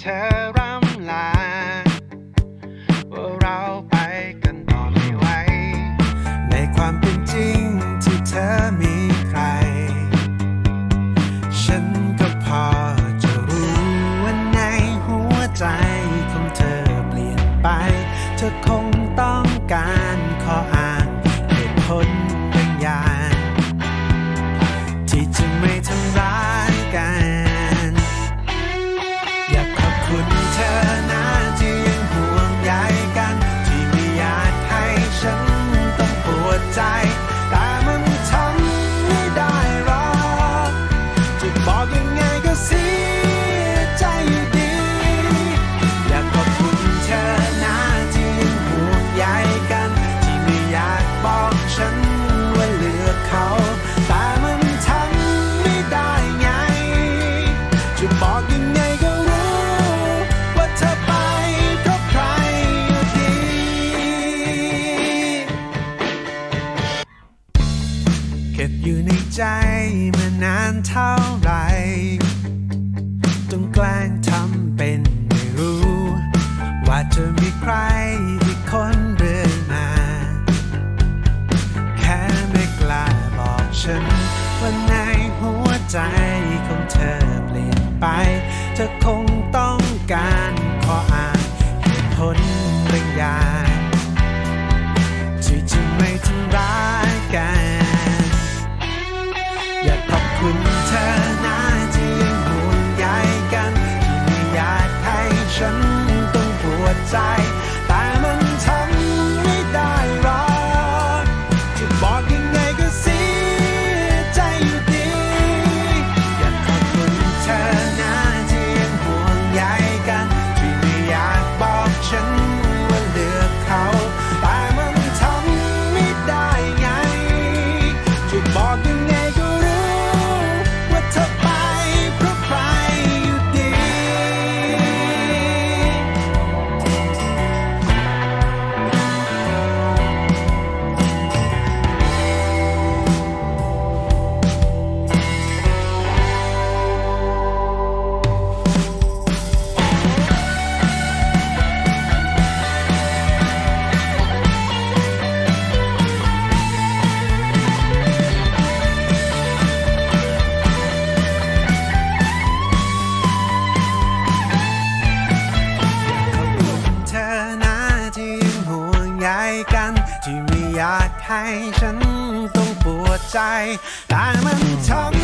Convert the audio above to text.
เธอร่ำลา ว่าเราไปกันต่อไม่ไหว ในความเป็นจริงที่เธอมีใคร ฉันก็พอจะรู้ว่าในหัวใจของเธอเปลี่ยนไป เธอคงต้องการ side อยู่ในใจมานานเท่าไหรต้องแกล้งทำเป็นไม่รู้ ว่าจะมีใครอีกคนเรื่อยมา แค่ไม่กล้าบอกฉัน ว่าในหัวใจของเธอเปลี่ยนไป เธอคงต้องการขออ่านเหตุผลบางอย่าง ป อยากให้ฉันต้องปวดใจ แต่มันทำ